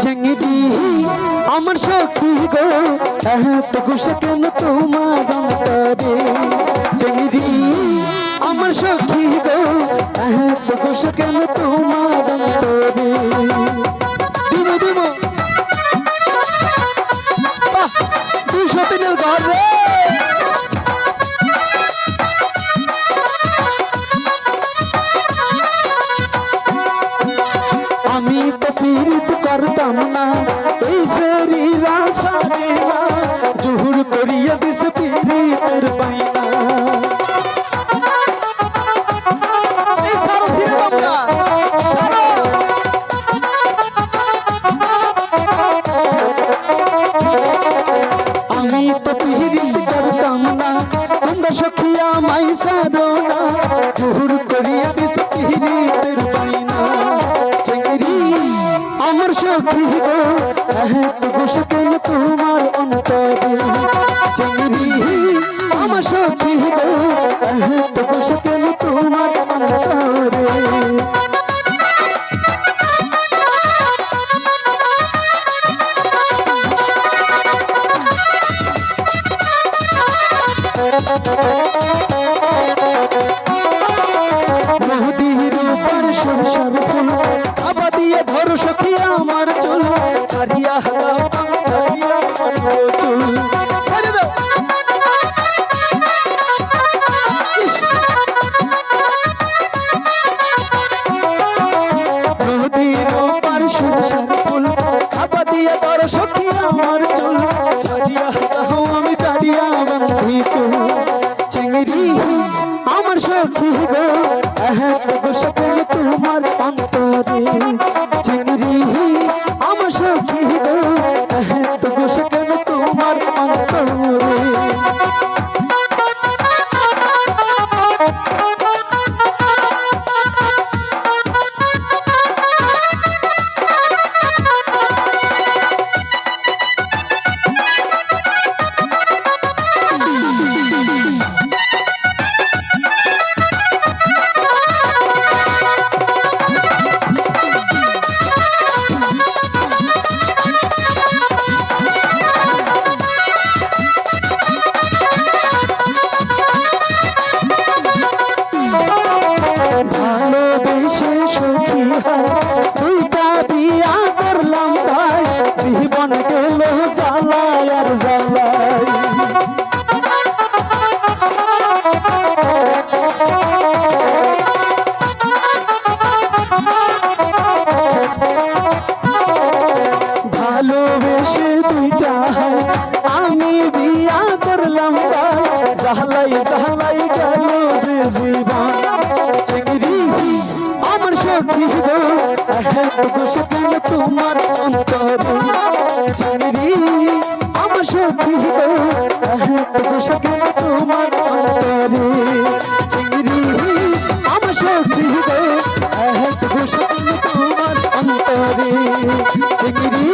চেঙ্গিদি আমার সখী গো এত গুসে কেন তোমার অন্তরে? চিংড়ি আমার সখী গো এত গুসে কেন তোমার পীড়িত করতাম না। এই সেরি রাসারে না জুহুর করিয়া দিস পীড়িতের বাইনা। আমি তো পীড়িত করতাম না। তোমরা সখিয়া মাই এত গুসকেন তোমার অন্তরে চেঙ্গরি আমার সখী গো এত গুসকেন তোমার অন্তরে ভাই জ্বালাই জ্বালাই গেল যে জীবন। চিংড়ি আমার সখী গো এত গোসকেন তোমার অন্তরে। চিংড়ি আমার সখী গো এত গোসকেন তোমার অন্তরে। চিংড়ি আমার সখী গো এত গোসকেন তোমার অন্তরে। চিংড়ি